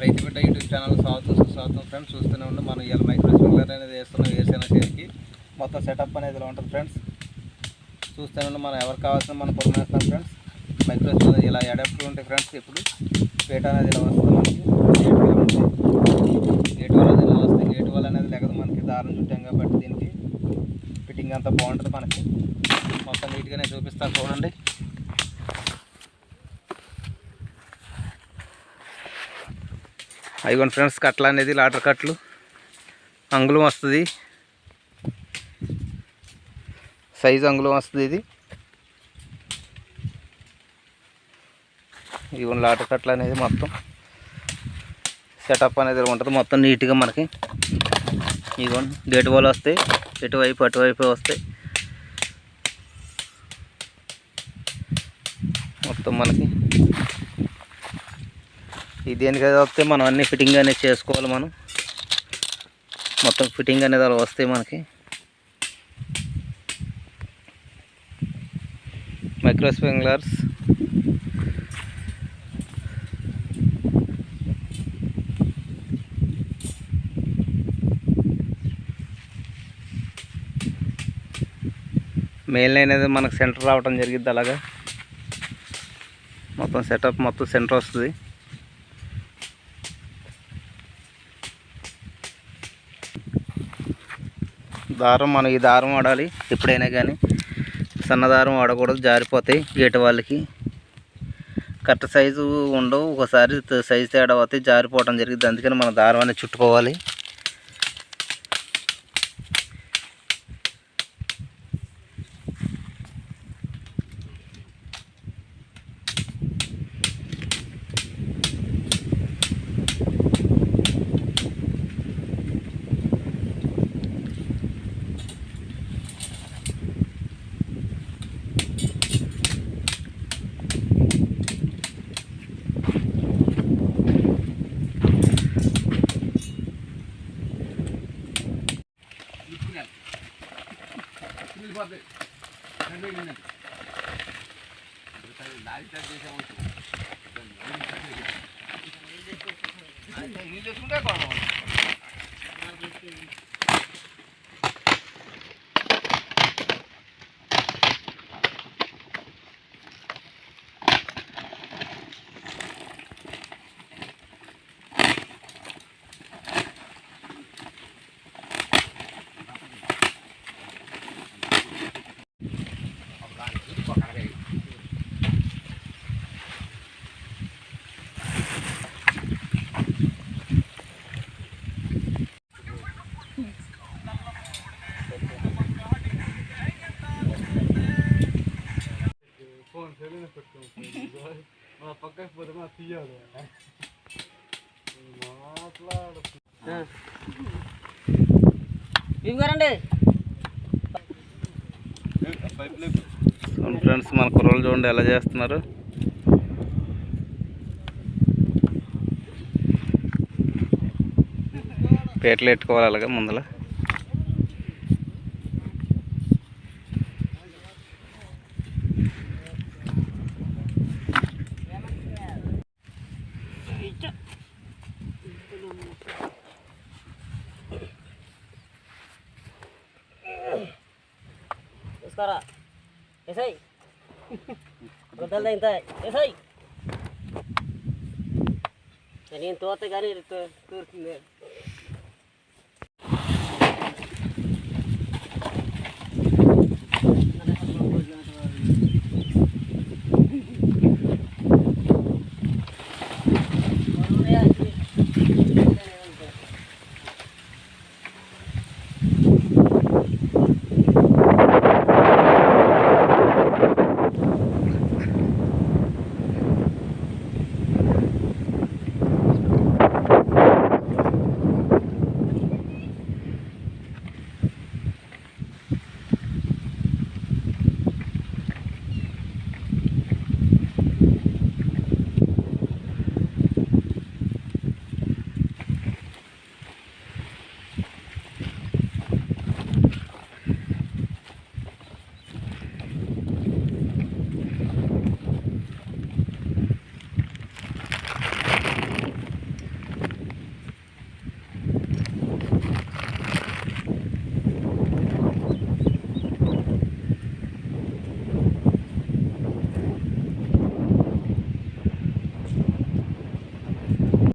రైతు బిడ్డ YouTube channel స్వాగతం సుస్వాగతం ఫ్రెండ్స్. చూస్తూనే ఉండి మనం ఇలా మైక్రో స్ప్రింక్లర్ అనేది వేస్తున్నాం వేసిన చేతికి మొత్తం సెటప్ అనేది ఇలా ఉంటుంది ఫ్రెండ్స్. చూస్తూనే ఉండి మనం ఎవరికి కావాల్సిన మనం పొరమేస్తాం ఫ్రెండ్స్. మైక్రో స్ప్రింక్లర్ ఇలా అడాప్టర్ ఉంటాయి ఫ్రెండ్స్ ఇప్పుడు. పేట అనేది ఇలా వస్తుంది మనకి. గేట్ వాల్ అనేది ఇలా వస్తుంది. గేట్ వల్ల అనేది లేకపోతే మనకి దారం చుట్టాం కాబట్టి దీనికి ఫిట్టింగ్ అంతా బాగుంటుంది మనకి. మొత్తం నీట్గానే చూపిస్తాను చూడండి. అయిగోండి ఫ్రెండ్స్ కట్ల అనేది లాటర్ కట్లు అంగుళం వస్తుంది. సైజు అంగుళం వస్తుంది ఇది. ఇవన్నీ లాటర్ కట్లు అనేది మొత్తం. సెటప్ అనేది ఉంటుంది. మొత్తం నీట్గా మనకి ఇదిగోండి గేటు వాళ్ళు వస్తాయి. ఎటువైపు అటువైపు వస్తాయి. మొత్తం మనకి ఇది దేనికైతే వస్తే మనం అన్ని ఫిట్టింగ్ అనేది చేసుకోవాలి మనం. మొత్తం ఫిట్టింగ్ అనేది అలా వస్తాయి మనకి. మైక్రో స్ప్రింగ్లర్స్ మెయిన్ లైన్ అనేది మనకు సెంటర్ రావడం జరిగింది అలాగా. మొత్తం సెటప్ మొత్తం సెంటర్ వస్తుంది. దారం మనం ఈ దారం వాడాలి. ఎప్పుడైనా కానీ సన్న దారం వాడకూడదు జారిపోతాయి. గేట్ వాళ్ళకి కరెక్ట్ సైజు ఉండవు. ఒకసారి సైజు తేడా అవుతాయి జారిపోవడం జరిగింది అందుకని మన దారం అనేది చుట్టుకోవాలి. 밥에 달려 있는 그렇다고 날짜 대상을 좀 이제 또 이제 또 పెట్టుకోవాలి మా పక్కకి పోతే మా తీయాలి మాట్లాడు ఫ్రెండ్స్ మన కుర్రోళ్ళు చూడండి ఎలా చేస్తున్నారు. పేటలు పెట్టుకోవాలి అలాగా ముందల? తీసుకోరా ఎసై వద్దలదా ఇంత ఎసై నేను తోత కానీ తూరుతుంది